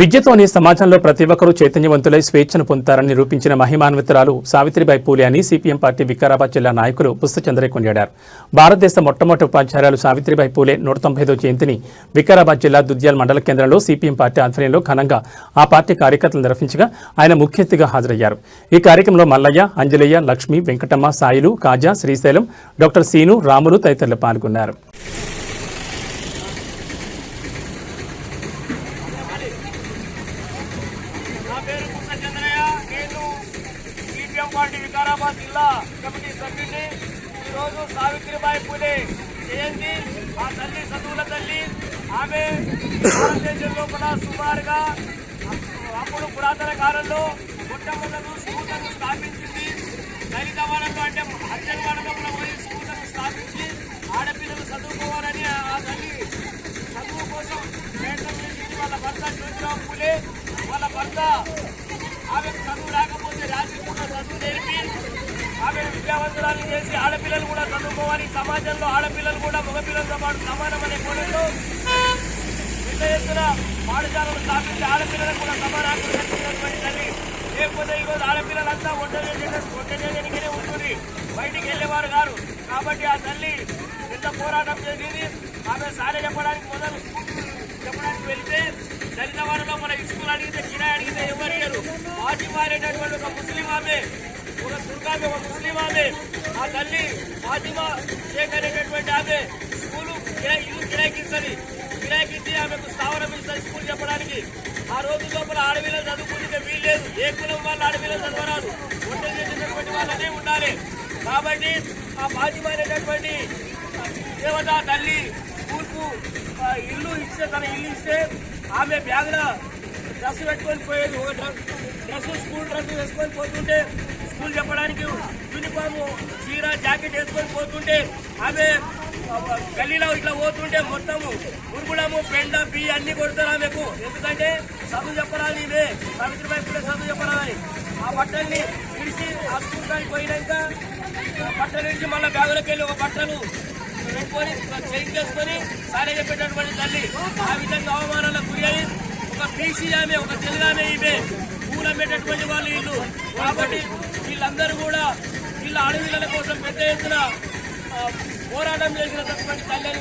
విద్యతోనే సమాజంలో ప్రతి ఒక్కరూ చైతన్యవంతులై స్వేచ్ఛను పొందుతారని నిరూపించిన మహిమాన్వితురాలు సావిత్రిబాయి పూలే అని సిపిఎం పార్టీ వికారాబాద్ జిల్లా నాయకులు పుస్తచంద్రే కొనియాడారు. భారతదేశ మొట్టమొదటి ఉపాధ్యాయురాలు సావిత్రిబాయి పూలే నూట తొంభై ఐదో జయంతిని వికారాబాద్ జిల్లా దుద్యాల్ మండల కేంద్రంలో సిపిఎం పార్టీ ఆధ్వర్యంలో ఘనంగా ఆ పార్టీ కార్యకర్తలు నిర్వహించగా ఆయన ముఖ్య అతిథిగా హాజరయ్యారు. ఈ కార్యక్రమంలో మల్లయ్య అంజలయ్య లక్ష్మి వెంకటమ్మ సాయిలు కాజా శ్రీశైలం డాక్టర్ సీను రాములు తదితరులు పాల్గొన్నారు. నా పేరు పుట్ట చంద్రయ్య నేను సిపిఎం పార్టీ వికారాబాద్ జిల్లా కమిటీ సభ్యుడిని ఈరోజు సావిత్రిబాయి పూలే జయంతి ఆ తల్లి చదువుల తల్లి ఆమె భారతదేశంలో లోపల సుమారుగా అప్పుడు పురాతన కాలంలో మొట్టమొదటి స్కూళ్ళను స్థాపించింది దళిత వనంలో అంటే హరిజన వాడకంలో పోయి స్కూళ్ళను స్థాపించి ఆడపిల్లలు చదువుకోవాలని ఆ తల్లి చదువు కోసం ప్రయత్నం చేసింది. వాళ్ళ భర్త జ్యోతిరావు పూలే. వాళ్ళ భర్త ఆమె చదువు రాకపోతే రాత్రి పూట చదువు నేర్పి ఆమె విద్యావంతురాలు చేసి ఆడపిల్లలు కూడా చదువుకోవాలి. సమాజంలో ఆడపిల్లలు కూడా మగపిల్లలతో పాటు సమానమనే కోణంలో పెద్ద ఎత్తున పాఠశాలను స్థాపించి ఆడపిల్లలకు కూడా సమాన కల్పించినటువంటి తల్లి. లేకపోతే ఈరోజు ఆడపిల్లలంతా వంట చేసేటట్టు వంట ఉంటుంది. బయటికి వెళ్ళేవారు కాదు కాబట్టి ఆ తల్లి ఎంత పోరాటం చేసింది? ఆమె సారే చెప్పడానికి మొదలు స్కూల్ చెప్పడానికి వెళ్తే దళిత వారిలో మన అడిగితే కిరాయి అడిగితే ఎవరు ఇయ్యరు మారేటటువంటి ఒక ముస్లిం ఆమె ఒక దుర్గామె ఒక ముస్లిం ఆమె. ఆ తల్లి ఫాతిమా షేక్ అనేటటువంటి ఆమె స్కూలు కిరాయి ఇల్లు కిరాయికి ఇచ్చి ఆమెకు స్థావరం ఇస్తుంది స్కూల్ చెప్పడానికి. ఆ రోజు లోపల ఆడపిల్లలు చదువుకుంటే వీల్లేదు ఏ కులం వాళ్ళు ఆడపిల్లలు చదవరాదు. వంట చేసినటువంటి వాళ్ళనే ఉండాలి. కాబట్టి ఆ ఫాతిమా అనేటటువంటి దేవత తల్లి కూర్పు ఇల్లు ఇస్తే తన ఇల్లు ఇస్తే ఆమె బ్యాగ్లో డ్రెస్ పెట్టుకొని పోయేది ఒక డ్రెస్ స్కూల్ డ్రెస్ వేసుకొని పోతుంటే స్కూల్ చెప్పడానికి యూనిఫామ్ చీర జాకెట్ వేసుకొని పోతుంటే ఆమె గల్లీలో ఇట్లా పోతుంటే మొత్తము ఉరుగుడము పెండ బియ్య అన్ని కొడతారు ఆమెకు. ఎందుకంటే చదువు చెప్పరాలి ఇవే సావిత్రిబాయి కూడా చదువు చెప్పరాలి ఆ బట్టల్ని విడిచి ఆ స్కూల్ దానికి పోయినాక బట్టలు విడిచి మళ్ళీ బ్యాగులోకి వెళ్ళి ఒక బట్టలు పెట్టుకొని చేంజ్ చేసుకొని సారే చెప్పేటటువంటి తల్లి. ఆ విధంగా అవమానాలకు గురి ఒక బీసీ ఆమె ఒక తెలుగానే ఈమె. కూలమ్మేటటువంటి వాళ్ళు వీళ్ళు. కాబట్టి వీళ్ళందరూ కూడా వీళ్ళ అడవిల కోసం పెద్ద ఎత్తున పోరాటం చేసినటువంటి తల్లిని